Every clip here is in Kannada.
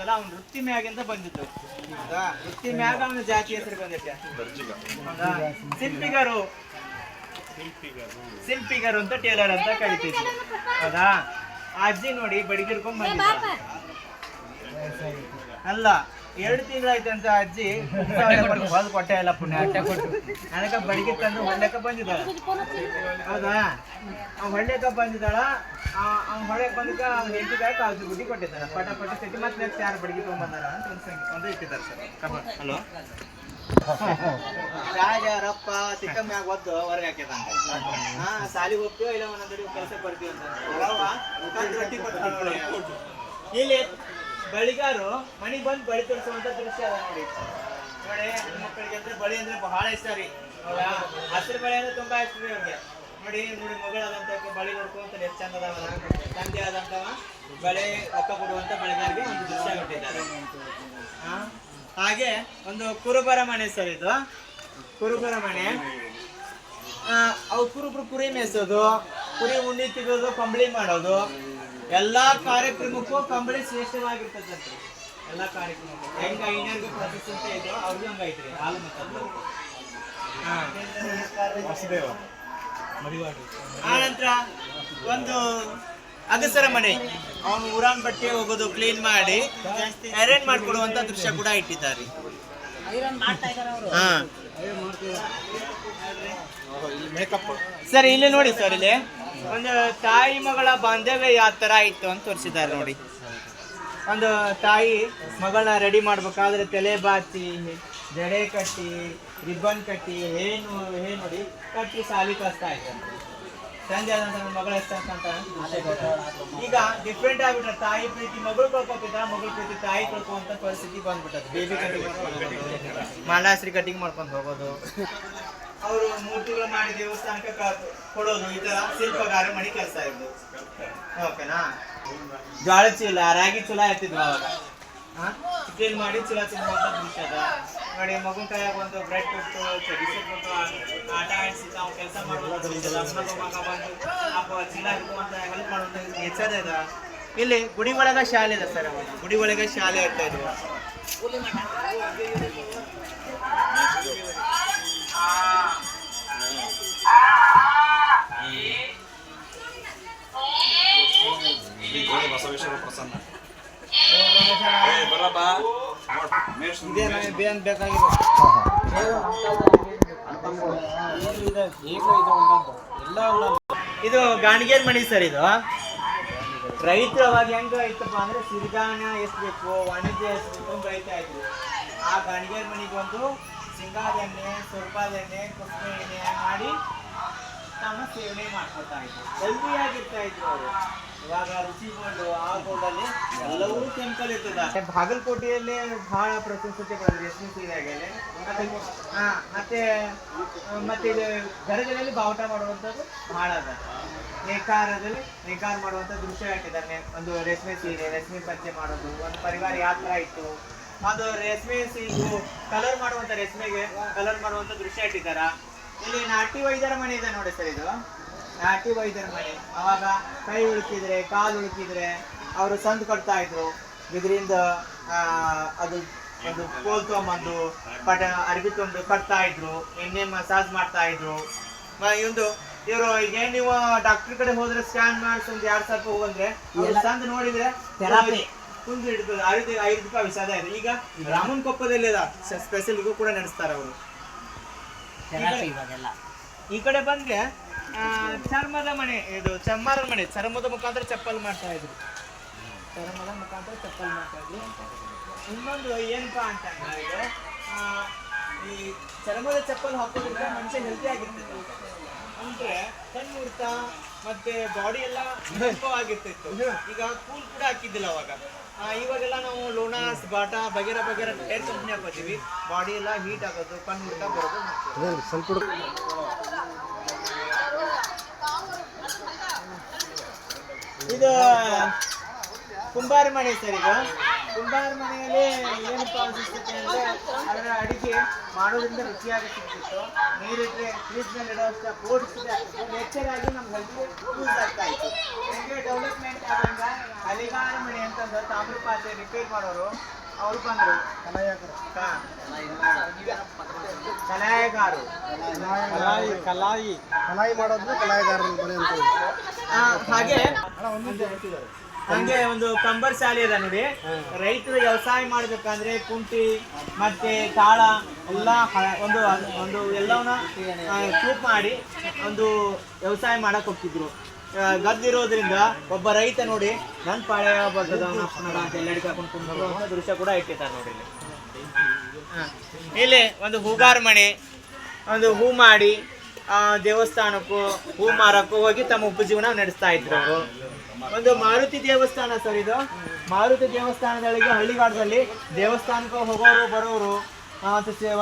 ಇದ್ದಲ್ಲ ಅವ್ನ ವೃತ್ತಿ ಮ್ಯಾಗಿಂದ ಬಂದಿದ್ದು. ಹೌದಾ? ವೃತ್ತಿ ಮ್ಯಾಗ ಅವನ ಜಾತಿ ಹೆಸರು ಹೌದಾ? ಸಿಂಪಿಗರು. ಸಿಂಪಿಗರು ಅಂತ ಟೇಲರ್ ಅಂತ ಕರಿತಿದ್ರು. ಹೌದಾ? ಅಜ್ಜಿ ನೋಡಿ ಬಡಿಗಿರ್ಕೊಂಡ್ ಬಂದಿದ್ದ ಅಲ್ಲ ಎರಡು ತಿಂಗಳಾಯ್ತಂತ ಅಜ್ಜಿ. ಹೊಲ್ದು ಕೊಟ್ಟೆ ಇಲ್ಲ ಪುಣ್ಯ, ಅಟ್ಟೆ ಕೊಟ್ಟು ನನಕ ಬಡಿಗೆ ತಂದು ಹೊಳ್ಳೆಕ ಬಂದಿದ್ದಾಳ. ಹೌದಾ? ಅವ್ನು ಹೊಳ್ಳೆಕ ಬಂದಿದ್ದಾಳ. ಅವ್ನು ಹೊಳ್ಳೆಕ್ ಬಂದಕ್ಕ ಅವ್ನ ಕಾಯಿ ಕಾಲು ಬುದ್ಧಿ ಕೊಟ್ಟಿದ್ದಾಳ. ಪಟ ಪಟ ಸತಿ ಮತ್ತೆ ನೆಕ್ಸ್ಟ್ ಯಾರು ಬಡಗಿ ತೊಗೊಂಬಂದಾರ ಅಂತ ಒಂದು ಇಟ್ಟಿದ್ದಾರೆ ಸರ್. ಹಲೋ? ರಾಜ ರಪ್ಪ ಚಿಕ್ಕಮ್ಮ್ಯಾಗ ಒದ್ದು ಹೊರಗೆ ಹಾಕಿದಂಗ ಹಾ ಸಾಲಿಗೆ ಹೋಗ್ತೀವೋ ಇಲ್ಲ ಒಂದೊಂದು ಕೆಲಸ ಬರ್ತೀವಿ ಅಂತ. ಇಲ್ಲಿ. ಬಳಿಗಾರು ಮನೆಗೆ ಬಂದು ಬಳಿ ತೋರಿಸುವಂತ ದೃಶ್ಯ ಅದ ನೋಡಿ. ನೋಡಿ ಹೆಣ್ಮಕ್ಳಿಗೆ ಅಂದ್ರೆ ಬಳಿ ಅಂದ್ರೆ ಬಹಳ ಇಷ್ಟ ರೀ. ಹೌದಾ? ಹಸಿರು ಬಳೆ ಅಂದ್ರೆ ತುಂಬಾ ಇಷ್ಟ ರೀ ಅವ್ರಿಗೆ. ನೋಡಿ ನೋಡಿ, ಮಗಳಾದಂತ ಬಳಿ ನೋಡ್ಕೊಂತ ಎಷ್ಟು ಚಂದ ಅದಾವ ತಂದೆ ಆದಂತವ ಬಳೆ ರೊಕ್ಕ ಕೊಡುವಂತ ಬಳಿಗಾರಿಗೆ ಒಂದು ದೃಶ್ಯ ಕೊಟ್ಟಿದ್ದಾರೆ. ಹಾಗೆ ಒಂದು ಕುರುಬರ ಮನೆ ಸರ್ ಇದು. ಕುರುಬರ ಮನೆ ಅವು ಕುರುಬರು ಕುರಿ ಮೇಯಿಸೋದು, ಕುರಿ ಉಂಡಿ ತಿನ್ನೋದು ಕಂಬಳಿ ಮಾಡೋದು. ಎಲ್ಲಾ ಕಾರ್ಯಕ್ರಮಕ್ಕೂ ಕಂಬಳಿ ಶ್ರೇಷ್ಠವಾಗಿರ್ತದಂತೆ ಎಲ್ಲಾ ಕಾರ್ಯಕ್ರಮಕ್ಕೂ. ಹೆಂಗ ಐನರ್ಗೆ ಪ್ರಶಸ್ತಿ ಅಂತ ಇದ್ರು ಅವ್ರಿಗೂ ಹಂಗ ಐತ್ರಿ ಹಾಲು ಮತ್ತದ್ದು ಆ ನಂತರ ಒಂದು ಅಗಸರ ಮನೆ. ಅವನು ಊರಾನ್ ಬಟ್ಟೆ ಹೋಗೋದು ಕ್ಲೀನ್ ಮಾಡಿ ಅರೇಂಜ್ ಮಾಡ್ಕೊಡುವಂತ ದೃಶ್ಯ ಕೂಡ ಇಟ್ಟಿದ್ದಾರೆ. ಹಾ. ಸರ್ ಇಲ್ಲಿ ನೋಡಿ ಸರ್ ಇಲ್ಲಿ. ಒಂದು ತಾಯಿ ಮಗಳ ಬಾಂಧವ್ಯ ಯಾವ ತರ ಇತ್ತು ಅಂತ ತೋರಿಸಿದ್ದಾರೆ ನೋಡಿ. ಒಂದು ತಾಯಿ ಮಗಳನ್ನ ರೆಡಿ ಮಾಡ್ಬೇಕಾದ್ರೆ ತಲೆ ಬಾಚಿ, ಜಡೆ ಕಟ್ಟಿ, ರಿಬ್ಬನ್ ಕಟ್ಟಿ, ಏನು ಏನು ನೋಡಿ, ಕಟ್ಟಿ ಸಾಲಿ ಕಳಿಸ್ತಾ ಇದ್ದಾರೆ ಸಂಜೆ ಆದಂತ ಮಗಳ ಎಷ್ಟಂತ ಅಂತ. ಈಗ ಡಿಫ್ರೆಂಟ್ ಆಗ್ಬಿಟ್ರೆ ತಾಯಿ ಪ್ರೀತಿ, ಮಗಳು ಕಳ್ಕೊತಿದ್ದ ಮಗಳ ಪ್ರೀತಿ, ತಾಯಿ ಕಳ್ಕೊಂತ ಪರಿಸ್ಥಿತಿ ಬಂದ್ಬಿಟ್ಟದ ಬೇಬಿ ಕಟಿಂಗ್ ಮಾಲಾಶ್ರೀ ಕಟಿಂಗ್ ಮಾಡ್ಕೊಂಡು ಹೋಗೋದು. ಅವರು ಮೂರ್ತಿಗಳು ಮಾಡಿ ದೇವಸ್ಥಾನಕ್ಕೆ ಕೊಡೋದು ಈ ತರ ಶಿಲ್ಪಗಾರ ಮಣಿ ಕೆಲಸ ಇದ್ದು ಓಕೆನಾ ಜೋಳ ಚೀಲ, ರಾಗಿ ಚೀಲ ಇರ್ತಿದ್ವು ಅವಾಗ. ಚಿಕನ್ ಮಾಡಿ ಚೀಲ ತಿನ್ನುವಂತ ದೃಶ್ಯ ಅದ. ನೋಡಿ ಮಗನ ಕೈಯಾಗ ಒಂದು ಬ್ರೆಡ್ ಕೊಟ್ಟು ಬಿಸ್ಕೆಟ್ ಕೊಟ್ಟು ಆಟ ಆಡಿಸಿ ನಾವು ಕೆಲಸ ಮಾಡುವಂತ ಹೆಲ್ಪ್ ಮಾಡುವಂತ ಹೆಚ್ಚದ ಇಲ್ಲಿ ಗುಡಿ ಒಳಗ ಶಾಲೆ ಇದೆ ಸರ್ ಗುಡಿ ಒಳಗ ಶಾಲೆ ಇರ್ತಾ ಇದ್ವು. ಬಸವೇಶ್ವರ ಪ್ರಸನ್ನ. ಬರಪ್ಪ. ಇದೇ ಬೇನ್ ಗಾಣಿಗೇನ್ ಮಣಿ ಸರ್ ಇದು? ರೈತರು ಅವಾಗ ಹೆಂಗ ಇತ್ತಪ್ಪ ಅಂದ್ರೆ ಸಿರಿಧಾನ್ಯ ಎಷ್ಟು ಬೇಕು ವಾಣಿಜ್ಯ ಎಷ್ಟು ಬೇಕು ಅಂತ ರೈತ ಆಯ್ತು ಆ ಗಾಣಿಗೇರ್ ಮಣಿಗೆ ಒಂದು ಶೇಂಗಾದ ಎಣ್ಣೆ ಸುರ್ಪಾದ ಎಣ್ಣೆ ಕೊಬ್ಬರಿ ಎಣ್ಣೆ ಮಾಡಿ ತಮ್ಮ ಸೇವನೆ ಮಾಡ್ಕೊತಾ ಇದ್ರು. ಹೆಲ್ದಿ ಆಗಿರ್ತಾ ಇದ್ರು ಅವರು. ಇವಾಗ ರುಚಿಗೊಂಡು ಆ ಗೋಲ್ಡಲ್ಲಿ ಎಲ್ಲವೂ ಕೆಮಿಕಲ್ ಇರ್ತದೆ. ಬಾಗಲಕೋಟೆಯಲ್ಲಿ ಬಹಳ ಪ್ರಶಂಸತೆ ಆಗಿದೆ ಮತ್ತೆ ಮತ್ತೆ ಇದು ಗರಗದಲ್ಲಿ ಬಾವುಟ ಮಾಡುವಂಥದ್ದು ಬಹಳ ಅದ ನೇಕಾರದಲ್ಲಿ ನೇಕಾರ ಮಾಡುವಂಥ ದೃಶ್ಯ ಹಾಕಿದ್ದಾರೆ. ಒಂದು ರೇಷ್ಮೆ ಸೀರೆ ರೇಷ್ಮೆ ಪಂಚೆ ಮಾಡೋದು ಒಂದು ಪರಿವಾರ ಯಾತ್ರ ಇತ್ತು ಅದು ರೇಷ್ಮೆ ಸೀರೆ ಕಲರ್ ಮಾಡುವಂಥ ರೇಷ್ಮೆಗೆ ಕಲರ್ ಮಾಡುವಂಥ ದೃಶ್ಯ ಇಟ್ಟಿದ್ದಾರ ಇಲ್ಲಿ ನಾಟಿ ವೈದ್ಯರ ಮನೆ ಇದೆ ನೋಡಿ ಸರ್ ಇದು. ನಾಟಿ ವೈದ್ಯರ ಮನೆ. ಅವಾಗ ಕೈ ಉಳುಕಿದ್ರೆ ಕಾಲು ಉಳುಕಿದ್ರೆ ಅವರು ಸಂದು ಕಟ್ತಾ ಇದ್ರು. ಇದರಿಂದ ಅದು ಒಂದು ಕೋಲ್ ತೊಗೊಂಬಂದು ಪಟ ಅರ್ಬಿ ತೊಗೊಂಡು ಕಟ್ತಾ ಇದ್ರು. ಎಣ್ಣೆ ಮಸಾಜ್ ಮಾಡ್ತಾ ಇದ್ರು. ಇವೊಂದು ಇವರು ಈಗ ಏನ್ ನೀವು ಡಾಕ್ಟರ್ ಕಡೆ ಹೋದ್ರೆ ಸ್ಕ್ಯಾನ್ ಮಾಡಿಸಿ ಒಂದು ಎರಡು ಸಾವಿರ ರೂಪಾಯಿ ಹೋಗಂದ್ರೆ ಸಂದ್ ನೋಡಿದ್ರೆ ಕುಂದು ಹಿಡಿದು ಐದು ಐದು ರೂಪಾಯಿ ವಿಷಾದ ಇದೆ. ಈಗ ರಾಮನ್ ಕೊಪ್ಪದಲ್ಲಿ ಸ್ಪೆಷಲ್ ಕೂಡ ನಡೆಸ್ತಾರೆ ಅವರು. ಈ ಕಡೆ ಬಂದ್ರೆ ಚರ್ಮದ ಮನೆ ಇದು ಚಮ್ಮಾರನ ಮನೆ ಚರ್ಮದ ಮುಖಾಂತರ ಚಪ್ಪಲ್ ಮಾಡ್ತಾ ಇದ್ರು. ಚರ್ಮದ ಮುಖಾಂತರ ಚಪ್ಪಲ್ ಮಾಡ್ತಾ ಇದ್ರು. ಇನ್ನೊಂದು ಏನಪ್ಪಾ ಅಂತ ಅಂದ್ರೆ ಈ ಚರ್ಮದ ಚಪ್ಪಲ್ ಹಾಕೋದ್ರಿಂದ ಮನುಷ್ಯ ಹೆಲ್ತಿ ಆಗಿರ್ತಿತ್ತು. ಅಂದ್ರೆ ಕಣ್ಣು ಮುಡ್ತ ಮತ್ತೆ ಬಾಡಿ ಎಲ್ಲ ಆಗಿರ್ತಿತ್ತು ಈಗ ಕೂಲ್ ಕೂಡ ಹಾಕಿದ್ದಿಲ್ಲ ಅವಾಗ. ಇವಾಗೆಲ್ಲ ನಾವು ಲೋನಾಸ್, ಬಾಟಾ, ಬಗೆರ ಬಗೆರ ಏರ್ ಕಂಪ್ನಿ ಹಾಕೋತೀವಿ. ಬಾಡಿ ಎಲ್ಲ ಹೀಟ್ ಆಗೋದು ಕಣ್ಣು ಮುಡ್ತ ಬರೋದು ಮಾಡ್ತೀವಿ. ಸ್ವಲ್ಪ ಇದು ಕುಂಬಾರ ಮನೆ ಸರ್ ಇದು. ಕುಂಬಾರ ಮನೆಯಲ್ಲಿ ಏನಪ್ಪ ಅನಿಸುತ್ತೆ ಅಂದ್ರೆ ಅದರ ಅಡಿಗೆ ಮಾಡೋದ್ರಿಂದ ರುಚಿಯಾಗಿ ಸಿಗ್ತಿತ್ತು ನೀರಿಟ್ಟರೆ ಫ್ರಿಜ್ ಇಡೋಷ್ಟ ಇಡೋಷ್ಟು ಕೋಡಿಸಿದೆ ಆಗ್ತಿತ್ತು ನೇಚರ್ ನಮ್ಮ ಹೆಲ್ತ್ಗೆ ಯೂಸ್ ಆಗ್ತಾ ಇತ್ತು. ಹೆಂಗೆ ಡೆವಲಪ್ಮೆಂಟ್ ಆದಂಗ ಅಲಿಗಾರ ಮನೆ ಅಂತಂದ್ರೆ ತಾಮ್ರ ಪಾತ್ರೆ ರಿಪೇರ್ ಮಾಡೋರು ಅವ್ರು ಬಂದರು. ಕಲಾಯಗಾರು ಕಲಾಯಿ. ಕಲಾಯಿ. ಕಲಾಯಿ ಮಾಡೋದು ಕಲಾಯಗಾರರು ಮನೆ ಅಂತ ಹಾಗೆ. ಹಂಗೆ ಒಂದು ಕಂಬರ್ ಶಾಲೆ ಇದೆ ನೋಡಿ. ರೈತರು ವ್ಯವಸಾಯ ಮಾಡ್ಬೇಕಂದ್ರೆ ಕುಂಟಿ ಮತ್ತೆ ತಾಳ ಎಲ್ಲ ಒಂದು ಒಂದು ಎಲ್ಲವನ್ನ ಕೂಪ್ ಮಾಡಿ ಒಂದು ವ್ಯವಸಾಯ ಮಾಡಕ್ ಹೋಗ್ತಿದ್ರು. ಗದ್ದಿರೋದ್ರಿಂದ ಒಬ್ಬ ರೈತ ನೋಡಿ ನನ್ ಪಾಳೆ ಬರ್ತದ ಅಂತ ಎಲ್ಲ ಹಿಡ್ಕೊಂಡು ಕುಂದ್ರು ದೃಶ್ಯ ಕೂಡ ಇಟ್ಟಿದ್ದಾರೆ ನೋಡಿ ಇಲ್ಲಿ. ಇಲ್ಲಿ ಒಂದು ಹೂಗಾರ ಮಣಿ ಒಂದು ಹೂ ಮಾಡಿ ದೇವಸ್ಥಾನಕ್ಕೂ ಹೂ ಮಾರಕ್ಕೂ ಹೋಗಿ ತಮ್ಮ ಉಪಜೀವನ ನಡೆಸ್ತಾ ಇದ್ರು. ಒಂದು ಮಾರುತಿ ದೇವಸ್ಥಾನ ಸರ್ ಇದು. ಮಾರುತಿ ದೇವಸ್ಥಾನದೊಳಗೆ ಹಳ್ಳಿಗಾಡದಲ್ಲಿ ದೇವಸ್ಥಾನಕ್ಕೆ ಹೋಗೋರು, ಬರೋರು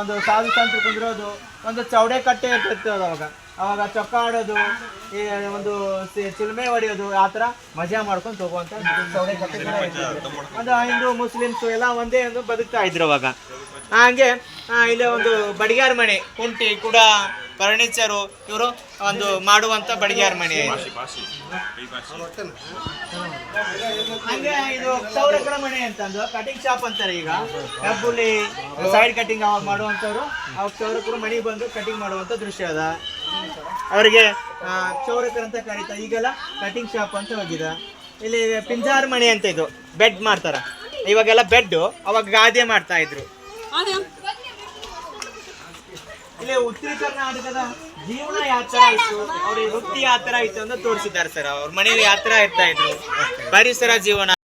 ಒಂದು ಸಾಧು ಸಂತರು ಕುಂದಿರೋದು, ಒಂದು ಚೌಡೆ ಕಟ್ಟೆ ಇರ್ತಿತ್ತು ಅವಾಗ. ಅವಾಗ ಚೊಕ್ಕ ಆಡೋದು, ಈ, ಒಂದು ಚಿಲ್ಮೆ ಹೊಡೆಯೋದು, ಆ ಥರ ಮಜಾ ಮಾಡ್ಕೊಂಡು ಹೋಗುವಂತ ಚೌಡೆ ಕಟ್ಟೆ. ಒಂದು ಹಿಂದೂ ಮುಸ್ಲಿಮ್ಸು ಎಲ್ಲ ಒಂದೇ ಒಂದು ಬದುಕ್ತಾ ಇದ್ರು ಅವಾಗ. ಹಾಗೆ ಇಲ್ಲೇ ಒಂದು ಬಡಿಗಾರ ಮನೆ, ಕುಂಟಿ, ಕೂಡ ಫರ್ನಿಚರು ಇವರು ಒಂದು ಮಾಡುವಂತ ಬಡಿಗ್ಯಾರ ಮನೆ. ಹಂಗೆ ಇದು ಕ್ಷೌರಕರ ಮನೆ ಅಂತಂದು ಕಟಿಂಗ್ ಶಾಪ್ ಅಂತಾರೆ ಈಗ. ಕಬ್ಬುಲಿ ಸೈಡ್ ಕಟಿಂಗ್ ಅವಾಗ ಮಾಡುವಂತವ್ರು ಅವ್ರ ಕ್ಷೌರಕರು ಮನೆಗೆ ಬಂದು ಕಟಿಂಗ್ ಮಾಡುವಂತ ದೃಶ್ಯ ಅದ. ಅವರಿಗೆ ಚೌರಕರ್ ಅಂತ ಕರೀತಾರೆ ಈಗೆಲ್ಲ ಕಟಿಂಗ್ ಶಾಪ್ ಅಂತ ಹೋಗಿದೆ. ಇಲ್ಲಿ ಪಿಂಜಾರ್ ಮನೆ ಅಂತ ಇದು. ಬೆಡ್ ಮಾಡ್ತಾರ. ಇವಾಗೆಲ್ಲ ಬೆಡ್ ಅವಾಗ ಗಾದೆ ಮಾಡ್ತಾ ಇದ್ರು. ಇಲ್ಲಿ ಉತ್ತರ ಕರ್ನಾಟಕದ ಜೀವನ ಯಾವ ತರ ಇತ್ತು ಅವ್ರಿಗೆ ವೃತ್ತಿ ಯಾವ ತರ ಇತ್ತು ಅಂತ ತೋರಿಸಿದ್ದಾರೆ ಸರ್. ಅವ್ರ ಮನೆಯಲ್ಲಿ ಯಾವ ತರ ಇರ್ತಾ ಇದ್ರು. ಪರಿಸರ ಜೀವನ.